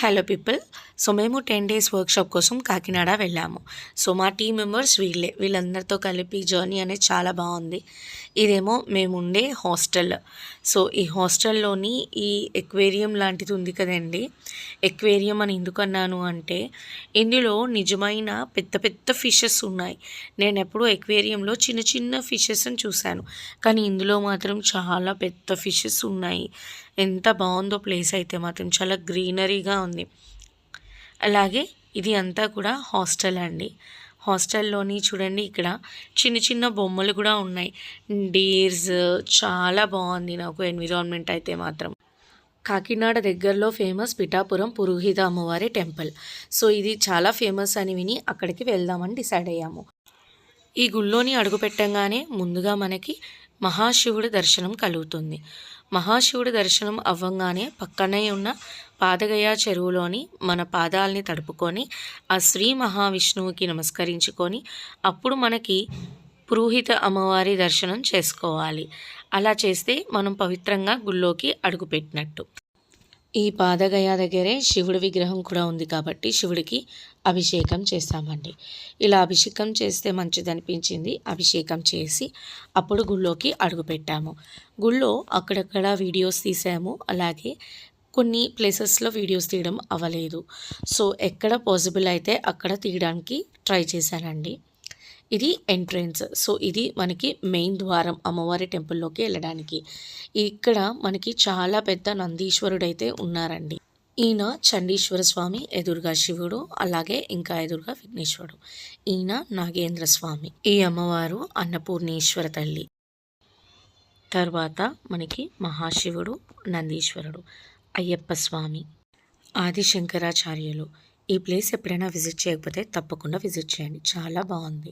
hello people. So మేము ten days workshop కోసం కాకినాడ వెళ్ళాము. సో మా టీం మెంబర్స్ వీళ్ళే వీళ్ళందరితో కలిపి జర్నీ అనేది చాలా బాగుంది. ఇదేమో మేము ఉండే హాస్టల్. సో ఈ హాస్టల్లోని ఈ ఎక్వేరియం లాంటిది ఉంది కదండి. ఎక్వేరియం అని ఎందుకు అన్నాను అంటే ఇందులో నిజమైన పెద్ద పెద్ద ఫిషెస్ ఉన్నాయి. నేను ఎప్పుడూ ఎక్వేరియంలో చిన్న చిన్న ఫిషెస్ని చూశాను. కానీ ఇందులో మాత్రం చాలా పెద్ద ఫిషెస్ ఉన్నాయి. ఎంత బాగుందో ప్లేస్ అయితే మాత్రం చాలా గ్రీనరీగా ఉంది. అలాగే ఇది అంతా కూడా హాస్టల్ అండి. హాస్టల్లోని చూడండి ఇక్కడ చిన్న చిన్న బొమ్మలు కూడా ఉన్నాయి. డీర్స్ చాలా బాగుంది నాకు ఎన్విరాన్మెంట్ అయితే మాత్రం. కాకినాడ దగ్గరలో ఫేమస్ పిఠాపురం పురోహిత అమ్మవారి టెంపుల్. సో ఇది చాలా ఫేమస్ అని విని అక్కడికి వెళ్దామని డిసైడ్ అయ్యాము. ఈ గుళ్ళోని అడుగుపెట్టంగానే ముందుగా మనకి మహాశివుడి దర్శనం కలుగుతుంది. మహాశివుడి దర్శనం అవ్వంగానే పక్కనే ఉన్న పాదగయ చెరువులోని మన పాదాలని తడుపుకొని ఆ శ్రీ మహావిష్ణువుకి నమస్కరించుకొని అప్పుడు మనకి పురోహిత అమ్మవారి దర్శనం చేసుకోవాలి. అలా చేస్తే మనం పవిత్రంగా గుళ్ళోకి అడుగుపెట్టినట్టు. ఈ పాదగయ దగ్గరే శివుడి విగ్రహం కూడా ఉంది కాబట్టి శివుడికి అభిషేకం చేస్తామండి. ఇలా అభిషేకం చేస్తే మంచిది అనిపించింది అభిషేకం చేసి అప్పుడు గుళ్ళోకి అడుగుపెట్టాము గుళ్ళో అక్కడక్కడ వీడియోస్ తీసాము. అలాగే కొన్ని ప్లేసెస్లో వీడియోస్ తీయడం అవ్వలేదు. సో ఎక్కడ పాసిబుల్ అయితే అక్కడ తీయడానికి ట్రై చేశానండి. ఇది ఎంట్రన్స్. సో ఇది మనకి మెయిన్ ద్వారం అమ్మవారి టెంపుల్లోకి వెళ్ళడానికి. ఇక్కడ మనకి చాలా పెద్ద నందీశ్వరుడైతే ఉన్నారండి. ఈయన చండీశ్వర స్వామి ఎదురుగా శివుడు అలాగే ఇంకా ఎదురుగా విఘ్నేశ్వరుడు. ఈయన నాగేంద్ర స్వామి. ఈ అమ్మవారు అన్నపూర్ణేశ్వర తల్లి. తర్వాత మనకి మహాశివుడు నందీశ్వరుడు అయ్యప్ప స్వామి ఆదిశంకరాచార్యులు. ఈ ప్లేస్ ఎప్పుడైనా విజిట్ చేయకపోతే తప్పకుండా విజిట్ చేయండి. చాలా బాగుంది.